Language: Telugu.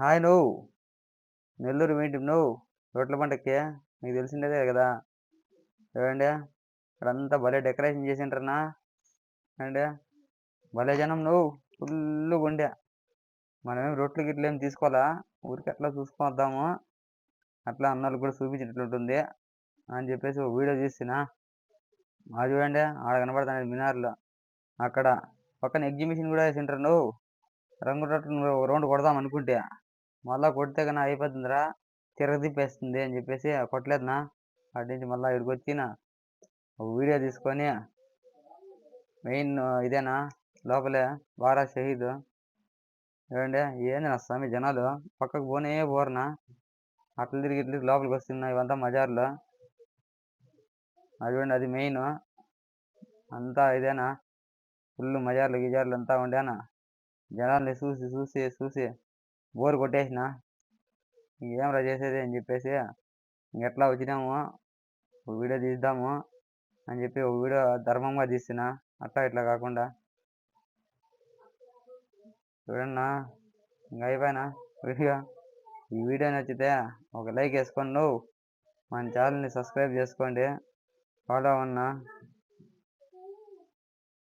హాయ్ నువ్వు. నెల్లూరు మీటి నువ్వు. రోట్ల పంటకి మీకు తెలిసిందే కదా. చూడండి ఇక్కడంతా భలే డెకరేషన్ చేసింటారనా అండి భలే జనం నువ్వు. ఫుల్ గుండె. మనమేం రొట్లు గిట్లు ఏం తీసుకోవాలా? ఊరికి అట్లా చూసుకొద్దాము అట్లా అన్నోళ్ళకి కూడా చూపించినట్లుంటుంది అని చెప్పేసి ఒక వీడియో తీసిన అది చూడండి. ఆడ కనబడుతుంది మినార్లో. అక్కడ పక్కన ఎగ్జిబిషన్ కూడా వేసింటారు నువ్వు. రంగు రొట్టెలు రౌండ్ కొడదాం అనుకుంటే. మళ్ళా కొడితే కన్నా అయిపోతుందిరా తిరగదిప్పేస్తుంది అని చెప్పేసి కొట్టలేదునా? అటు నుంచి మళ్ళీ ఇక్కడికి వచ్చిన వీడియో తీసుకొని మెయిన్ ఇదేనా లోపలే బారా షహీద్. ఏమండి ఏంది నా స్వామి జనాలు? పక్కకు పోనే పోరనా? అట్లా తిరిగి ఇట్లా లోపలికి వస్తున్నా ఇవంతా మజార్లు. అది అది మెయిన్. అంతా ఇదేనా? ఫుల్ మజార్లు గిజార్లు అంతా ఉండేనా? జనాల్ని చూసి చూసి చూసి బోర్ కొట్టేసిన ఏమరా చేసేది? అని చెప్పేసి ఎట్లా వచ్చినాము? ఒక వీడియో తీద్దాము అని చెప్పి ఒక వీడియో ధర్మంగా తీసిన అట్లా ఇట్లా కాకుండా. చూడన్నా ఇంకా అయిపోయినా వీడియో. ఈ వీడియో నచ్చితే ఒక లైక్ వేసుకోండి మన ఛానల్ని సబ్స్క్రైబ్ చేసుకోండి. ఫాలో అన్నా